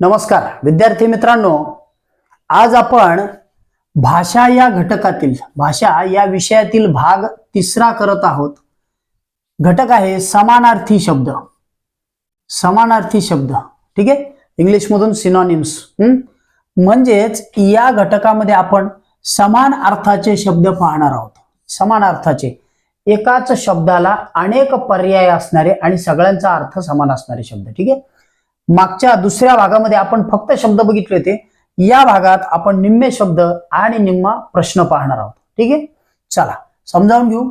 नमस्कार विद्यार्थी मित्रांनो आज आपण भाषा या घटकातील भाषा या विषयातील भाग तिसरा करत आहोत. घटक आहे समानार्थी शब्द. समानार्थी शब्द ठीक आहे? इंग्लिशमधून सिनॉनिम्स म्हणजेच या घटकामध्ये आपण समान अर्थाचे शब्द पाहणार आहोत. समान अर्थाचे. एकाच शब्दाला अनेक पर्याय असणारे आणि सगळ्यांचा अर्थ समान असणारे शब्द ठीक आहे? मागच्या दुसऱ्या भागामध्ये आपण फक्त शब्द बघितले होते. या भागात आपण निम्मे शब्द आणि निम्मा प्रश्न पाहणार आहोत. ठीक आहे? चला समजावून घेऊ.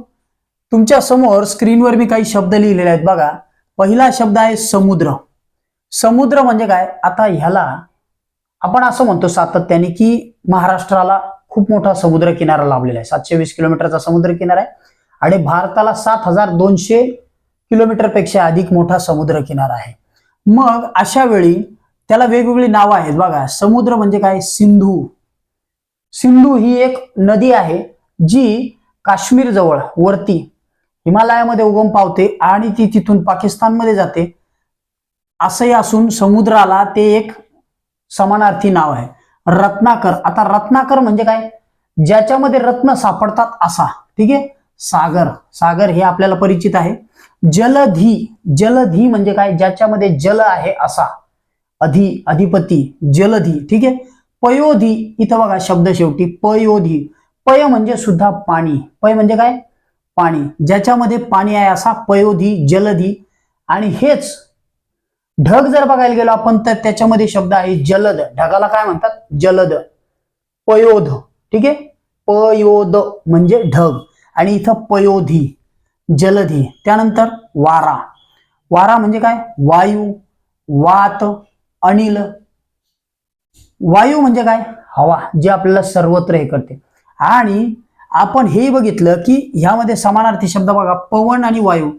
तुमच्यासमोर स्क्रीनवर मी काही शब्द लिहिलेले आहेत बघा. पहिला शब्द आहे समुद्र. समुद्र म्हणजे काय? आता ह्याला आपण असं म्हणतो सातत्याने की महाराष्ट्राला खूप मोठा समुद्र किनारा लाभलेला आहे. सातशे वीस किलोमीटरचा समुद्र किनारा आहे. आणि भारताला सात हजार दोनशे किलोमीटरपेक्षा अधिक मोठा समुद्र किनारा आहे. मग अशा वेळी त्याला वेगवेगळी नावं आहेत. बघा समुद्र म्हणजे काय? सिंधू. सिंधू ही एक नदी आहे जी काश्मीर जवळ वरती. हिमालयामध्ये उगम पावते आणि ती तिथून पाकिस्तानमध्ये जाते. असंही असून समुद्राला ते एक समानार्थी नाव आहे. रत्नाकर. आता रत्नाकर म्हणजे काय? ज्याच्यामध्ये रत्न सापडतात असा. ठीक आहे? सागर. सागर हे आपल्याला परिचित आहे. जलधी जलधी म्हणजे काय? ज्याच्यामध्ये जल आहे असा. अधि अधिपती जलधी ठीक आहे? पयोधी इथं बघा शब्द शेवटी. पयोधी पय म्हणजे सुद्धा पाणी. पय म्हणजे काय? पाणी. ज्याच्यामध्ये पाणी आहे असा पयोधी जलधी आणि हेच ढग जर बघायला गेलो आपण तर त्याच्यामध्ये शब्द आहे जलद. ढगाला काय म्हणतात? जलद. पयोध. ठीक आहे? पयोद म्हणजे ढग. आणि इथं पयोधी जलधी त्यानंतर वारा. वारा म्हणजे काय? वायू वात अनिल. वायू म्हणजे काय? हवा जे आपल्याला सर्वत्र हे करते. आणि आपण हे बघितलं की ह्यामध्ये समानार्थी शब्द बघा पवन आणि वायू.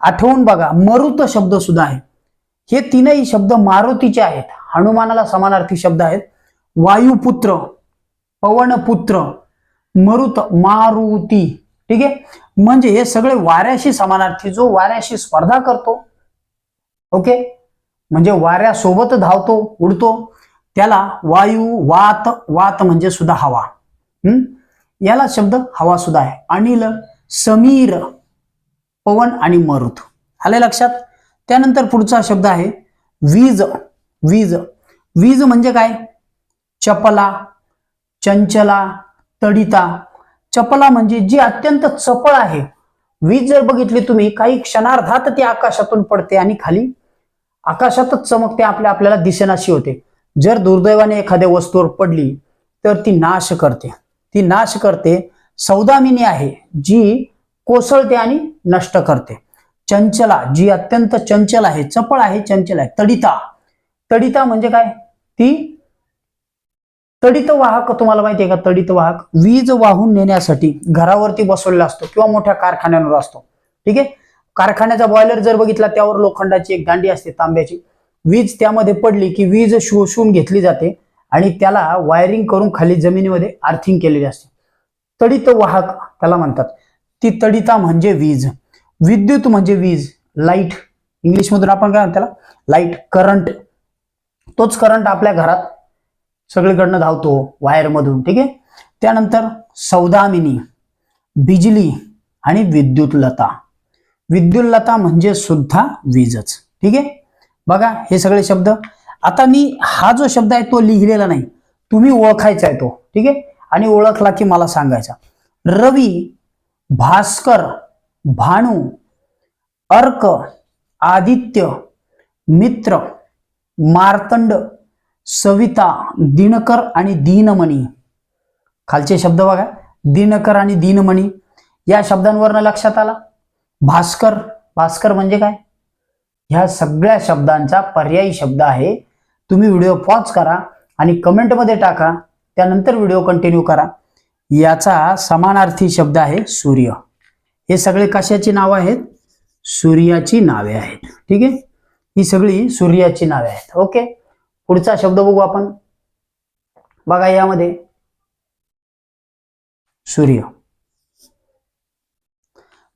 आठवून बघा मरुत शब्द सुद्धा आहे. हे तीनही शब्द मारुतीचे आहेत. हनुमानाला समानार्थी शब्द आहेत. वायुपुत्र पवनपुत्र मरुत मारुती. ठीक आहे? म्हणजे हे सगळे वाऱ्याशी समानार्थी जो वाऱ्याशी स्पर्धा करतो ओके? म्हणजे वाऱ्यासोबत धावतो उडतो. त्याला वायू वात वात म्हणजे सुद्धा हवा. हम्म? याला शब्द हवा सुद्धा आहे. अनिल समीर पवन आणि मरुत. आले लक्षात? त्यानंतर पुढचा शब्द आहे वीज वीज. वीज म्हणजे काय? चपला चंचला तडिता. चपला म्हणजे जी अत्यंत चपळ आहे. वीज जर बघितली तुम्ही काही क्षणार्धात ती आकाशातून पडते आणि खाली आकाशातच चमकते आपल्या आपल्याला दिसेनाशी होते. जर दुर्दैवाने एखाद्या वस्तूवर पडली तर ती नाश करते. ती नाश करते सौदामिनी आहे जी कोसळते आणि नष्ट करते. चंचला जी अत्यंत चंचल आहे चपळ आहे चंचल आहे तडिता. तडिता म्हणजे काय? ती तडित वाहक तुम्हाला माहिती आहे का? तडित वाहक वीज वाहून नेण्यासाठी घरावरती बसवलेला असतो किंवा मोठ्या कारखान्यांवर असतो. ठीक आहे? कारखान्याचा बॉयलर जर बघितला त्यावर लोखंडाची एक दांडी असते तांब्याची. वीज त्यामध्ये पडली की वीज शोषून घेतली जाते आणि त्याला वायरिंग करून खाली जमिनीमध्ये आर्थिंग केलेली असते. तडित वाहक त्याला म्हणतात. ती तडिता म्हणजे वीज. विद्युत म्हणजे वीज. लाइट इंग्लिशमधून आपण काय म्हणतो त्याला? लाइट करंट तोच करंट आपल्या घरात सगळीकडनं धावतो वायरमधून ठीक आहे? त्यानंतर सौदामिनी बिजली आणि विद्युतलता. विद्युतलता म्हणजे सुद्धा वीजच ठीक आहे? बघा हे सगळे शब्द. आता मी हा जो शब्द आहे तो लिहिलेला नाही. तुम्ही ओळखायचा आहे तो ठीक आहे? आणि ओळखला की मला सांगायचा. रवी भास्कर भानू अर्क आदित्य मित्र मार्तंड सविता दिनकर आणि दीनमणी. खालचे शब्द बघा. दिनकर आणि दीनमणी. या शब्दांवरनं लक्षात आला? भास्कर. भास्कर म्हणजे काय? ह्या सगळ्या शब्दांचा पर्यायी शब्द आहे. तुम्ही व्हिडिओ पॉज करा आणि कमेंटमध्ये टाका. त्यानंतर व्हिडिओ कंटिन्यू करा. याचा समानार्थी शब्द आहे सूर्य. हे सगळे कशाची नावं आहेत? सूर्याची नावे आहेत. ठीक आहे? ही सगळी सूर्याची नावे आहेत. ओके? पुढचा शब्द बघू आपण. बघा यामध्ये. सूर्य.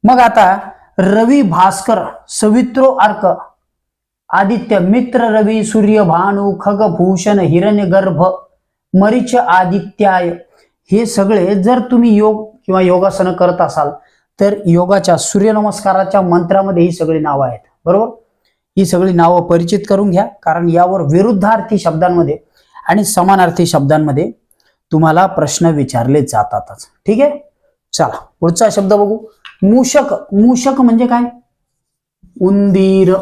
मग आता रवी भास्कर सवित्रो अर्क आदित्य मित्र रवी सूर्य भानु खगभूषण हिरण्यगर्भ मरीच आदित्याय हे सगळे जर तुम्ही योग किंवा योगासनं करत असाल तर योगाच्या सूर्यनमस्काराच्या मंत्रामध्ये ही सगळी नावं आहेत. बरोबर? ही सगळी नावं परिचित करून घ्या. कारण यावर विरुद्धार्थी शब्दांमध्ये आणि समानार्थी शब्दांमध्ये तुम्हाला प्रश्न विचारले जातातच. ठीक आहे? चला पुढचा शब्द बघू. मूषक मूषक म्हणजे काय? उंदीर.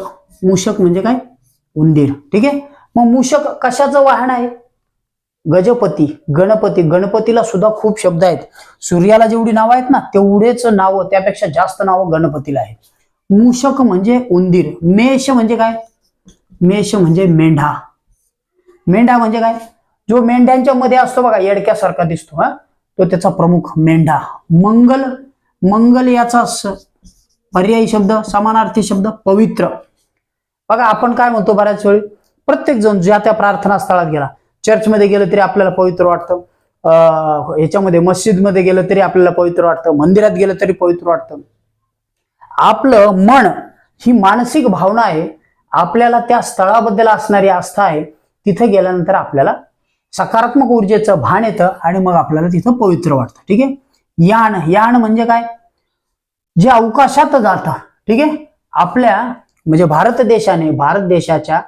मूषक म्हणजे काय? उंदीर. ठीक आहे? मग मूषक कशाचं वाहन आहे? गजपती गणपती. गणपतीला सुद्धा खूप शब्द आहेत. सूर्याला जेवढी नावं आहेत ना तेवढेच नावं त्यापेक्षा जास्त नावं गणपतीला आहेत. मूषक म्हणजे उंदीर. मेष म्हणजे काय? मेष म्हणजे मेंढा. मेंढा म्हणजे काय? जो मेंढ्यांच्या मध्ये असतो बघा येडक्यासारखा दिसतो हा. तो त्याचा प्रमुख मेंढा. मंगल मंगल याचा पर्यायी शब्द समानार्थी शब्द पवित्र. बघा आपण काय म्हणतो बऱ्याच वेळी? प्रत्येक जण ज्या त्या प्रार्थना स्थळात गेला चर्चमध्ये गेलं तरी आपल्याला पवित्र वाटतं. अं, ह्याच्यामध्ये मस्जिदमध्ये गेलं तरी आपल्याला पवित्र वाटतं. मंदिरात गेलं तरी पवित्र वाटतं. आपलं मन ही मानसिक भावना आहे आपल्याला त्या स्थळाबद्दल असणारी आस्था आहे तिथे गेल्यानंतर आपल्याला सकारात्मक ऊर्जेचं भान येतं आणि मग आपल्याला तिथं पवित्र वाटतं. ठीक आहे? यान यान म्हणजे काय? जे अवकाशात जातं. ठीक आहे? आपल्या म्हणजे भारत देशाने भारत देशाच्या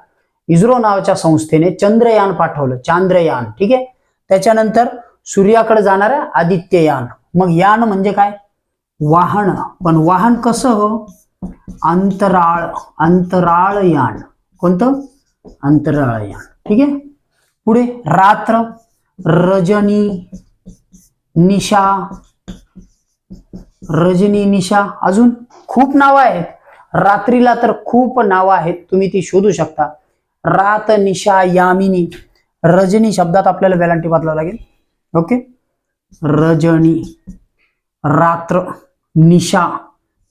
इस्रो नावाच्या संस्थेने चंद्रयान पाठवलं. चांद्रयान. ठीक आहे? त्याच्यानंतर सूर्याकडे जाणारं आदित्ययान मग यान म्हणजे काय? वाहन पण वाहन कसं हो? अंतराळ अंतराळयान. कोणतं? अंतराळयान. ठीक आहे? पुढे रात्र रजनी निशा. रजनी निशा अजून खूप नावं आहेत. रात्रीला तर खूप नावं आहेत. तुम्ही ती शोधू शकता. रात निशा यामिनी. रजनी शब्दात आपल्याला वेलांटी बदलावं लागेल. ओके? रजनी. रात्र. निशा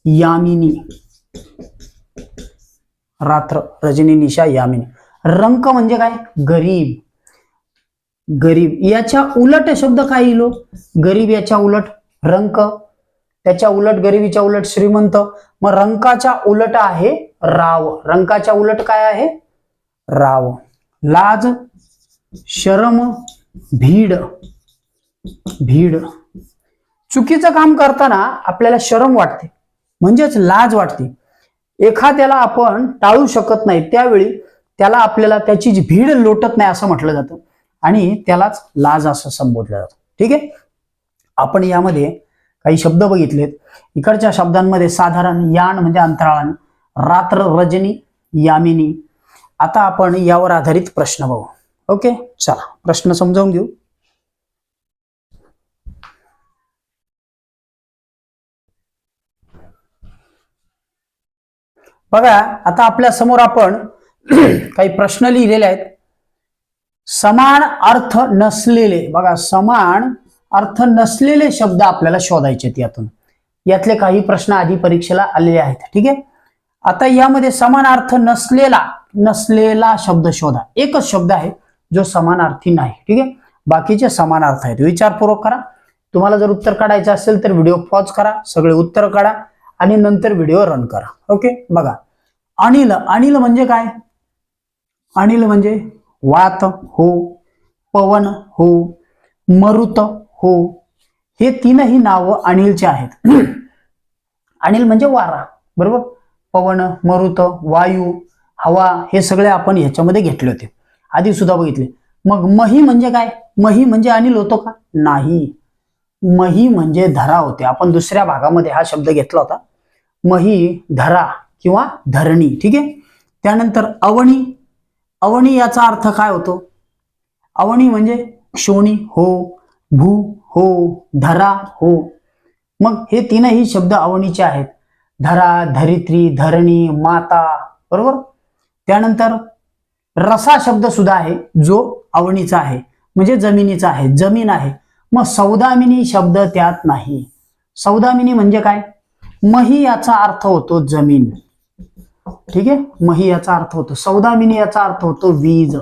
यामिनी. रात्र रजनी निशा यामिनी. रंक म्हणजे काय? गरीब. गरीब. याच्या उलट शब्द काय येईल गरीब याच्या उलट रंक. त्याच्या उलट गरिबीच्या उलट श्रीमंत. मग रंकाच्या उलट आहे राव. रंकाच्या उलट काय आहे? राव. लाज शरम भीड. भीड. चुकीचं काम करताना आपल्याला शरम वाटते. म्हणजेच लाज वाटते. एखाद्याला आपण टाळू शकत नाही त्यावेळी त्याला आपल्याला त्याची जी भीड लोटत नाही असं म्हटलं जातं आणि त्यालाच लाज असं संबोधलं जातं. ठीक आहे? आपण यामध्ये काही शब्द बघितलेत. इकडच्या शब्दांमध्ये साधारण यान म्हणजे अंतराळान रात्र रजनी यामिनी. आता आपण यावर आधारित प्रश्न बघू. ओके? चला प्रश्न समजावून घेऊ. बघा आता आपल्यासमोर आपण काही प्रश्न लिहिलेले आहेत. समान अर्थ नसलेले बघा समान अर्थ नसलेले शब्द आपल्याला शोधायचे यातून. यातले काही प्रश्न आधी परीक्षेला आलेले आहेत ठीक आहे? आता यामध्ये समान अर्थ नसलेला नसलेला शब्द शोधा. एकच शब्द आहे जो समानार्थी नाही ठीक आहे? बाकीचे समान अर्थ आहेत. विचारपूर्वक करा. तुम्हाला जर उत्तर काढायचं असेल तर व्हिडिओ पॉज करा. सगळे उत्तर काढा. आणि नंतर व्हिडिओ रन करा. ओके बघा. अनिल अनिल म्हणजे काय? अनिल म्हणजे वात हो पवन हो मरुत हो. हे तीनही नावं अनिलचे आहेत. अनिल म्हणजे वारा. बरोबर? पवन मरुत वायू हवा हे सगळे आपण ह्याच्यामध्ये घेतले होते. आधी सुद्धा बघितले. मग मही म्हणजे काय? मही म्हणजे अनिल होतो का? नाही. मही म्हणजे धरा होते. आपण दुसऱ्या भागामध्ये हा शब्द घेतला होता. मही धरा किंवा धरणी ठीक आहे? त्यानंतर अवणी. अवणी याचा अर्थ काय होतो? अवणी म्हणजे क्षोणी हो भू हो धरा हो. मग हे तीनही शब्द अवणीचे आहेत. धरा धरित्री धरणी माता बरोबर? त्यानंतर रसा शब्द सुद्धा आहे जो अवणीचा आहे म्हणजे जमिनीचा आहे जमीन आहे. मग सौदामिनी शब्द त्यात नाही. सौदामिनी म्हणजे काय? मही याचा अर्थ होतो जमीन. ठीक आहे? मही याचा अर्थ होतो. सौदामिनी याचा अर्थ होतो वीज.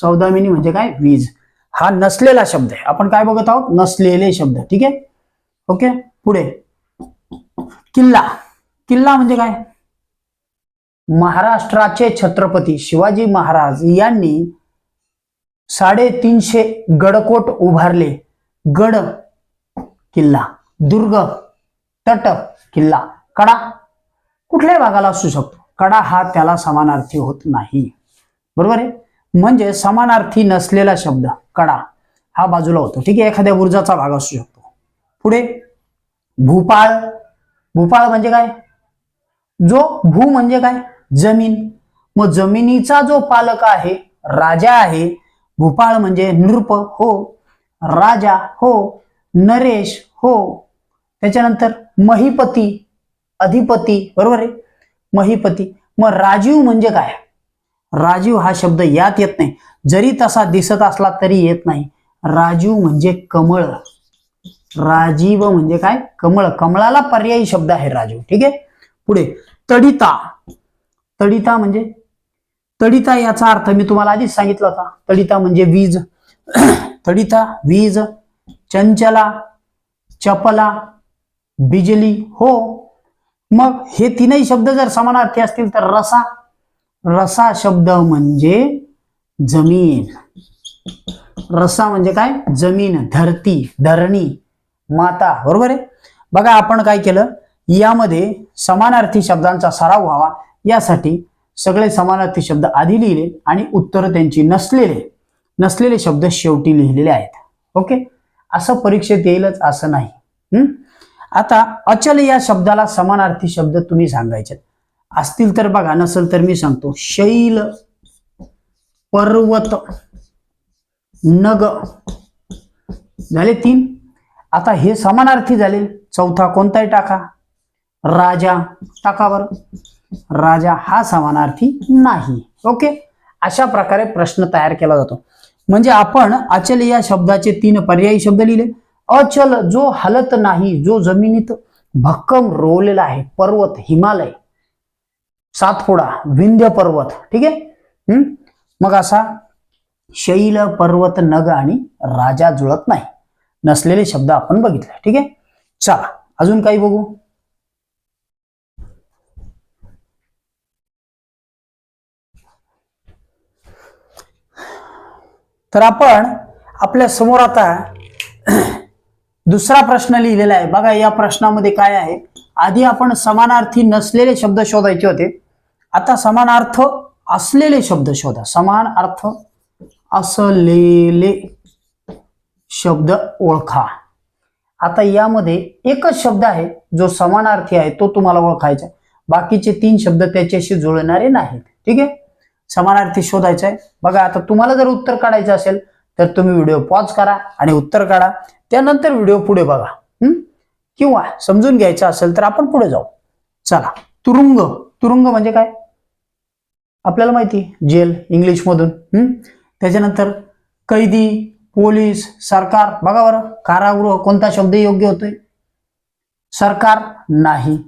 सौदामिनी म्हणजे काय? वीज. हा नसलेला शब्द आहे. आपण काय बघत आहोत? नसलेले शब्द. ठीक आहे? ओके? पुढे. किल्ला. किल्ला म्हणजे काय? महाराष्ट्राचे छत्रपती शिवाजी महाराज यांनी साडेतीनशे गडकोट उभारले. गड किल्ला. दुर्ग तट किल्ला. कडा. कुठल्याही भागाला असू शकतो. कडा हा त्याला समानार्थी होत नाही. बरोबर आहे? म्हणजे समानार्थी नसलेला शब्द कडा हा बाजूला होतो. ठीक आहे? एखाद्या ऊर्जाचा भाग असू शकतो. पुढे भूपाळ. भूपाळ म्हणजे काय? जो भू म्हणजे काय? जमीन. मग जमिनीचा जो पालक आहे राजा आहे भूपाळ म्हणजे नृप हो. राजा हो. नरेश हो. त्याच्यानंतर? महिपती अधिपती बरोबर आहे? महिपती. मग राजीव म्हणजे काय? राजीव हा शब्द यात येत नाही. जरी तसा दिसत असला तरी येत नाही. राजीव म्हणजे कमळ. राजीव म्हणजे काय? कमळ. कमळाला पर्यायी शब्द आहे राजीव. ठीक आहे? पुढे. तडिता. तडिता म्हणजे? तडिता याचा अर्थ मी तुम्हाला आधीच सांगितला होता. तडिता म्हणजे वीज. तडिता वीज. चंचला. चपला. बिजली हो. मग हे तीनही शब्द जर समानार्थी असतील तर रसा. रसा शब्द म्हणजे जमीन. रसा म्हणजे काय? जमीन धरती धरणी माता. बरोबर आहे? बघा आपण काय केलं? यामध्ये समानार्थी शब्दांचा सराव व्हावा. यासाठी सगळे समानार्थी शब्द आधी लिहिले आणि उत्तर त्यांची नसलेले नसलेले शब्द शेवटी लिहिलेले आहेत. ओके? असं परीक्षेत येईलच असं नाही. हम्म? आता अचल या शब्दाला समानार्थी शब्द तुम्ही सांगायचे असतील तर बघा नसेल तर मी सांगतो. शैल पर्वत नग. झाले तीन. आता हे समानार्थी झाले. चौथा कोणताही टाका? राजा. टाकावर राजा हा समानार्थी नाही. ओके? अशा प्रकारे प्रश्न तयार केला जातो. म्हणजे आपण अचल या शब्दाचे तीन पर्यायी शब्द लिहिले. अचल जो हलत नाही जो जमिनीत भक्कम रोवलेला आहे पर्वत हिमालय सातपुडा विंध्य पर्वत ठीक आहे? हम्म? मग असा शैल पर्वत नग आणि राजा जुळत नाही. नसलेले शब्द आपण बघितले ठीक आहे? चला अजून काही बघू. तर आपण आपल्यासमोर आता दुसरा प्रश्न लिहिलेला आहे. बघा या प्रश्नामध्ये काय आहे? आधी आपण समानार्थी नसलेले शब्द शोधायचे होते. आता समानार्थ असलेले शब्द शोधा. समान अर्थ असलेले शब्द ओळखा. आता यामध्ये एकच शब्द आहे जो समानार्थी आहे तो तुम्हाला ओळखायचा आहे. बाकीचे तीन शब्द त्याच्याशी जुळणारे नाहीत. ठीक आहे? समानार्थी शोधायचा आहे. बघा आता तुम्हाला जर उत्तर काढायचं असेल तर तुम्ही व्हिडिओ पॉज करा आणि उत्तर काढा. त्यानंतर व्हिडिओ पुढे बघा. किंवा समजून घ्यायचं असेल तर आपण पुढे जाऊ. चला. तुरुंग. तुरुंग म्हणजे काय? आपल्याला माहिती जेल इंग्लिश मधून. हम्म? त्याच्यानंतर कैदी पोलीस सरकार. बघा बरं कारागृह कोणता शब्द योग्य होतोय? सरकार नाही.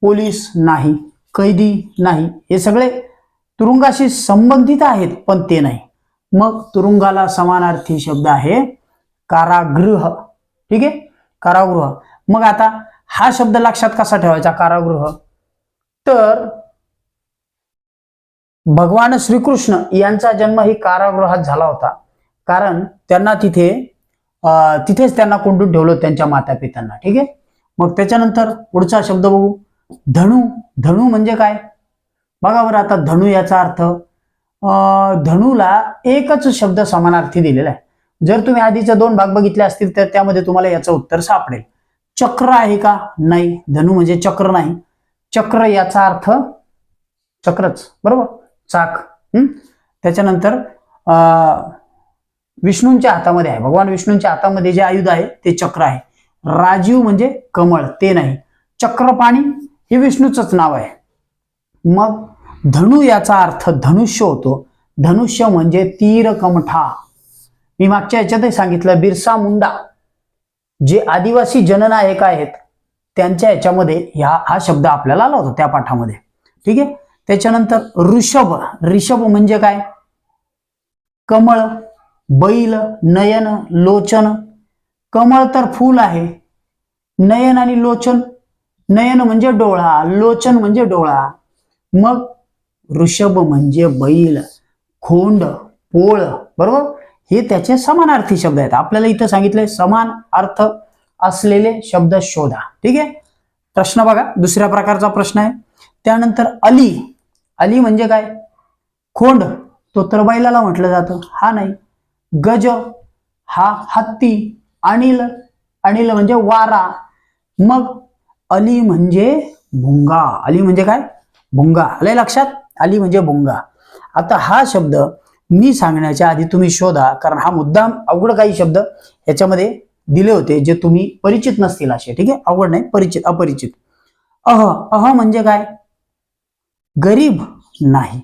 पोलीस नाही. कैदी नाही. हे सगळे तुरुंगाशी संबंधित आहेत पण ते नाही. मग तुरुंगाला समानार्थी शब्द आहे कारागृह. ठीक आहे? कारागृह. मग आता हा शब्द लक्षात कसा ठेवायचा? कारागृह. तर भगवान श्रीकृष्ण यांचा जन्म ही कारागृहात झाला होता. कारण त्यांना तिथे अं, तिथेच त्यांना कोंडून ठेवलं त्यांच्या माता पित्यांना ठीक आहे? मग त्याच्यानंतर पुढचा शब्द बघू. धणू धणू म्हणजे काय? बघा बरं आता धणू याचा अर्थ अं, एकच शब्द समानार्थी दिलेला आहे. जर तुम्ही आधीचे दोन भाग बघितले असतील तर त्यामध्ये तुम्हाला याचं उत्तर सापडेल. चक्र आहे का? नाही. धनु म्हणजे चक्र नाही. चक्र याचा अर्थ चक्रच. बरोबर? चाक. हम्म? त्याच्यानंतर अं, विष्णूंच्या हातामध्ये आहे. भगवान विष्णूंच्या हातामध्ये जे आयुध आहे ते चक्र आहे. राजीव म्हणजे कमळ. ते नाही. चक्रपाणी हे विष्णूचंच नाव आहे. मग धनु याचा अर्थ धनुष्य होतो. धनुष्य म्हणजे तीर कमठा. मी मागच्या याच्यातही सांगितलं बिरसा मुंडा. जे आदिवासी जननायक आहेत त्यांच्या याच्यामध्ये ह्या हा शब्द आपल्याला आला होता त्या पाठामध्ये. ठीक आहे? त्याच्यानंतर ऋषभ. ऋषभ म्हणजे काय? कमळ बैल नयन लोचन. कमळ तर फूल आहे. नयन आणि लोचन. नयन म्हणजे डोळा लोचन म्हणजे डोळा. मग ऋषभ म्हणजे बैल खोंड पोळ बरोबर? हे त्याचे समानार्थी शब्द आहेत. आपल्याला इथं सांगितलंय समान अर्थ असलेले शब्द शोधा. ठीक आहे? प्रश्न बघा. दुसऱ्या प्रकारचा प्रश्न आहे. त्यानंतर अली. अली म्हणजे काय? खोंड. तो तर बैलाला म्हटलं जातं. हा नाही. गज हा हत्ती. अनिल. अनिल म्हणजे वारा. मग अली म्हणजे भुंगा. अली म्हणजे काय? भुंगा. आलंय लक्षात? अली म्हणजे भुंगा आता हा शब्द मी सांगण्याच्या आधी तुम्ही शोधा कारण हा मुद्दाम अवघड काही शब्द याच्यामध्ये दिले होते जे तुम्ही परिचित नसतील असे ठीक आहे? अवघड नाही परिचित अपरिचित. अह अह म्हणजे काय? गरीब नाही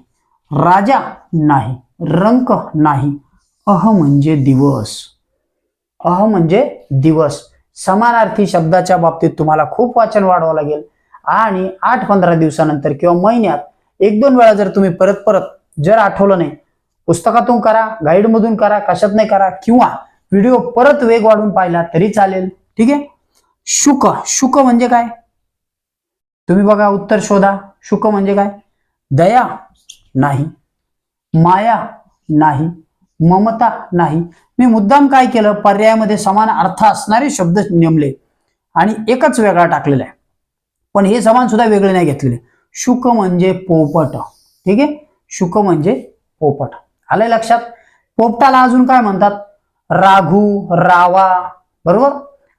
राजा नाही रंक नाही. अह म्हणजे दिवस. अह म्हणजे दिवस. समानार्थी शब्दाच्या बाबतीत तुम्हाला खूप वाचन वाढवावं लागेल. आणि आठ पंधरा दिवसानंतर किंवा महिन्यात एक दोन वेळा जर तुम्ही परत परत जर आठवलं नाही पुस्तकातून करा गाईडमधून करा कशात नाही करा किंवा व्हिडिओ परत वेग वाढून पाहिला तरी चालेल. ठीक आहे? शुक शुक म्हणजे काय? तुम्ही बघा उत्तर शोधा. शुक म्हणजे काय? दया नाही माया नाही ममता नाही. मी मुद्दाम काय केलं? पर्यायामध्ये समान अर्थ असणारे शब्द नेमले आणि एकच वेगळा टाकलेला आहे. पण हे समान सुद्धा वेगळे नाही घेतलेले. शुक म्हणजे पोपट. ठीक आहे? शुक म्हणजे पोपट. आलंय लक्षात? पोपटाला अजून काय म्हणतात? राघू रावा बरोबर?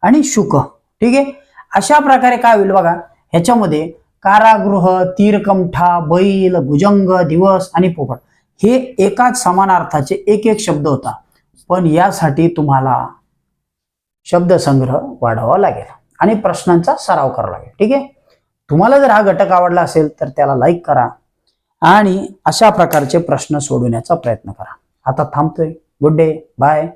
आणि शुक. ठीक आहे? अशा प्रकारे काय होईल बघा ह्याच्यामध्ये कारागृह तीरकमठा बैल भुजंग दिवस आणि पोपट हे एकाच समानार्थाचे एक एक शब्द होता. पण यासाठी तुम्हाला शब्दसंग्रह वाढवावा लागेल आणि प्रश्नांचा सराव करावा लागेल. ठीक आहे? तुम्हाला जर हा घटक आवडला असेल तर त्याला लाईक करा आणि अशा प्रकारचे प्रश्न सोडवण्याचा प्रयत्न करा. आता थांबतोय. Good day bye